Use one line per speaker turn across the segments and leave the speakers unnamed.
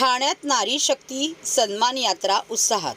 ठाण्यात नारी शक्ती सन्मान यात्रा उत्साहात.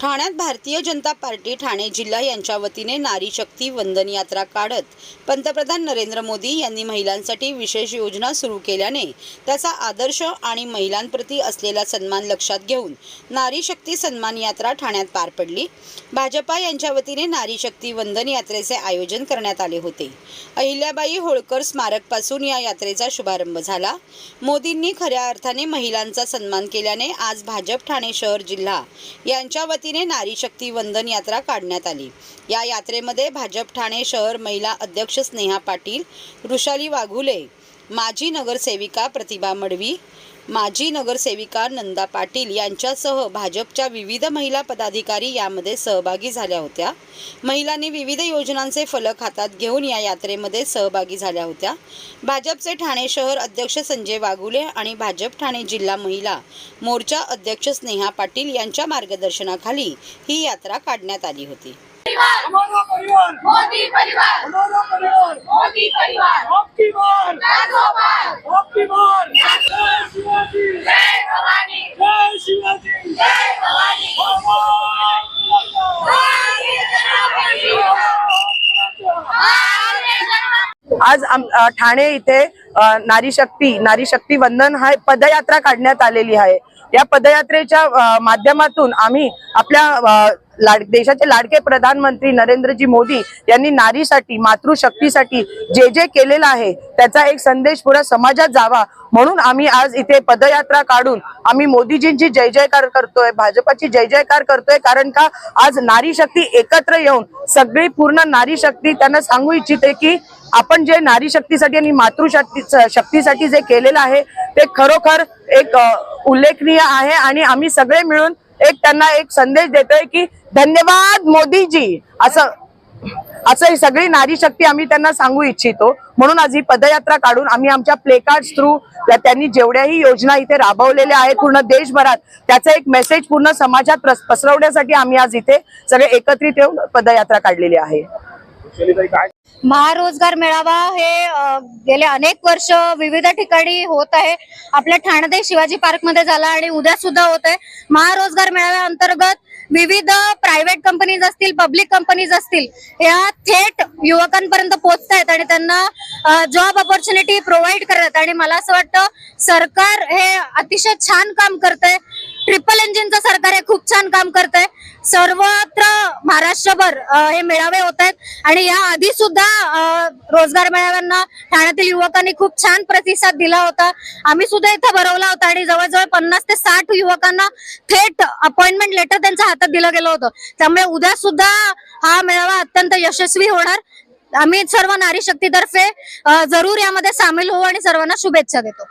ठाण्यात भारतीय जनता पार्टी ठाणे जिल्हा यांच्या वतीने नारी शक्ती वंदन यात्रा काढत पंतप्रधान नरेंद्र मोदी यांनी महिलांसाठी विशेष योजना सुरू केल्याने त्याचा आदर्श आणि महिलांप्रती असलेला सन्मान लक्षात घेऊन नारी शक्ती सन्मान यात्रा ठाण्यात पार पडली. भाजपा यांच्या वतीने नारी शक्ती वंदन यात्रेचे आयोजन करण्यात आले होते. अहिल्याबाई होळकर स्मारकपासून या यात्रेचा शुभारंभ झाला. मोदींनी खऱ्या अर्थाने महिलांचा सन्मान केल्याने आज भाजप ठाणे शहर जिल्हा यांच्या वतीने नारी शक्ती वंदन यात्रा काढण्यात आली. या यात्रेमध्ये भाजप ठाणे शहर महिला अध्यक्ष स्नेहा पाटील वृषाली वाघुले माजी नगरसेविका प्रतिभा मडवी माजी नगरसेविका नंदा पाटील यांच्यासह भाजपच्या विविध महिला पदाधिकारी यामध्ये सहभागी झाल्या होत्या महिलांनी विविध योजनांचे फलक हातात घेऊन या यात्रेमध्ये सहभागी झाल्या होत्या भाजपचे ठाणे शहर अध्यक्ष संजय वाघुले आणि भाजप ठाणे जिल्हा महिला मोर्चा अध्यक्ष स्नेहा पाटील यांच्या मार्गदर्शनाखाली ही यात्रा काढण्यात आली होती
हमारा परिवार
मोदी परिवार
हमारा परिवार
मोदी परिवार
आपकी बार
राघोपाल
आपकी बार जय शिवाजी
जय भवानी
जय शिवाजी
जय भवानी भारतीय जनता पार्टी भारतीय जनता
आज ठाणे इथे नारी शक्ती नारी शक्ती वंदन हा पदयात्रा काढण्यात आलेली आहे. या पदयात्रेच्या माध्यमातून आम्ही आपल्या लाड देशाचे लाडके प्रधानमंत्री नरेंद्रजी मोदी यांनी नारीसाठी मातृशक्तीसाठी जे जे केलेलं आहे त्याचा एक संदेश पुरा समाजात जावा. म्हणून आम्ही आज इथे पदयात्रा काढून आम्ही मोदीजींची जय जयकार करतोय भाजपाची जय जयकार करतोय कारण का आज नारी शक्ती एकत्र येऊन सगळी पूर्ण नारी शक्ती त्यांना सांगू इच्छिते की आपण जे नारी शक्तीसाठी आणि मातृशक्ती शक्तीसाठी जे केलेलं आहे ते खरोखर एक उल्लेखनीय आहे आणि आम्ही सगळे मिळून एक त्यांना एक संदेश देतोय की धन्यवाद मोदीजी. असं असं ही सगळी नारी शक्ती आम्ही त्यांना सांगू इच्छितो. म्हणून आज ही पदयात्रा काढून आम्ही आमच्या प्लेकार्ड थ्रू त्यांनी जेवढ्याही योजना इथे राबवलेल्या आहेत पूर्ण देशभरात त्याचा एक मेसेज पूर्ण समाजात पसरवण्यासाठी आम्ही आज इथे सगळे एकत्रित येऊन पदयात्रा काढलेली आहे.
महारोजगार मेळावा हे गेले अनेक वर्ष विविध ठिकाणी होत आहे. आपल्या ठाणे शिवाजी पार्कमध्ये झाला आणि उद्या सुद्धा होत आहे. महारोजगार मेळाव्या अंतर्गत विविध प्रायव्हेट कंपनीज असतील पब्लिक कंपनीज असतील या थेट युवकांपर्यंत पोहोचतायत आणि त्यांना जॉब ऑपॉर्च्युनिटी प्रोव्हाइड करत आणि मला असं वाटतं सरकार हे अतिशय छान काम करतंय. ट्रिपल इंजिनचं सरकार हे खूप छान काम करतंय. सर्वत्र महाराष्ट्रभर हे मेळावे होत आहेत आणि या आधी सुद्धा रोजगार मेळाव्यांना ठाण्यातील युवकांनी खूप छान प्रतिसाद दिला होता. आम्ही सुद्धा इथं भरवला होता आणि जवळजवळ पन्नास ते साठ युवकांना थेट अपॉइंटमेंट लेटर त्यांच्या हातात दिलं गेलं होतं. त्यामुळे उद्या सुद्धा हा मेळावा अत्यंत यशस्वी होणार. आम्ही सर्व नारी शक्तीतर्फे जरूर यामध्ये सामील होऊ आणि सर्वांना शुभेच्छा देतो.